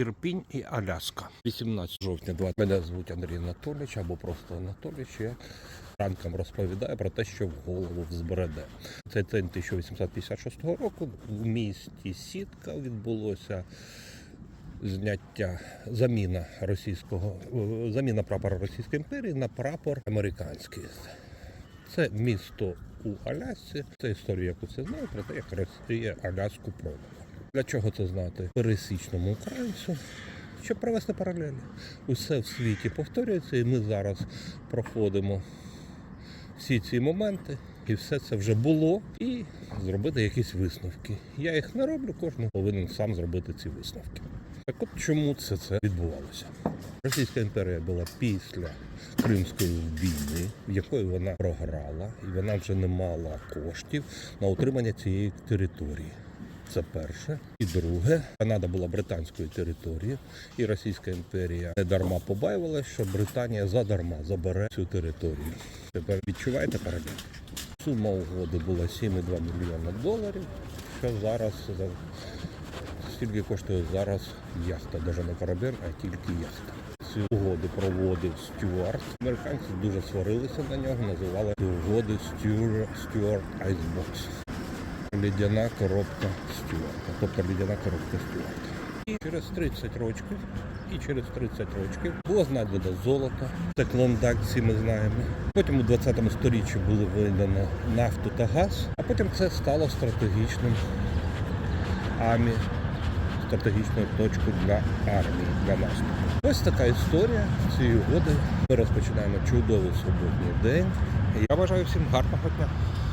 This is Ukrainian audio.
Ірпінь і Аляска. 18 жовтня 20. Мене звуть Андрій Анатолійович або просто Анатолійович. Я ранком розповідаю про те, що в голову взбереде. Це день 1856 року. В місті Сітка відбулося зняття заміна російського е, заміна прапора Російської імперії на прапор американський. Це місто у Алясці. Це історія, яку всі знають, про те, як Росія Аляску продала. Для чого це знати пересічному українцю? Щоб провести паралелі. Усе в світі повторюється, і ми зараз проходимо всі ці моменти, і все це вже було, і зробити якісь висновки. Я їх не роблю, кожен повинен сам зробити ці висновки. Так от чому це, це відбувалося? Російська імперія була після Кримської війни, в якої вона програла, і вона вже не мала коштів на утримання цієї території. Це перше. І друге, Канада була британською територією, і Російська імперія не дарма побаювалася, що Британія задарма забере цю територію. Тепер відчуваєте паралель? Сума угоди була 7,2 мільйона доларів. Що зараз за скільки коштує зараз яхта, навіть не корабель, а тільки яхта. Ці угоди проводив Стюарт. Американці дуже сварилися на нього, називали угоди Стюар- Стюарт Айсбокс. Лідяна коробка Стюарта, тобто лідяна коробка Стюарта. І через 30 років, і через 30 років було знайдено золото. Це клондак, всі ми знаємо. Потім у 20 сторіччі було винайдено нафту та газ, а потім це стало стратегічним амі, стратегічною точкою для армії, для наступу. Ось така історія цієї угоди. Ми розпочинаємо чудовий суботній день. Я бажаю всім гарного дня.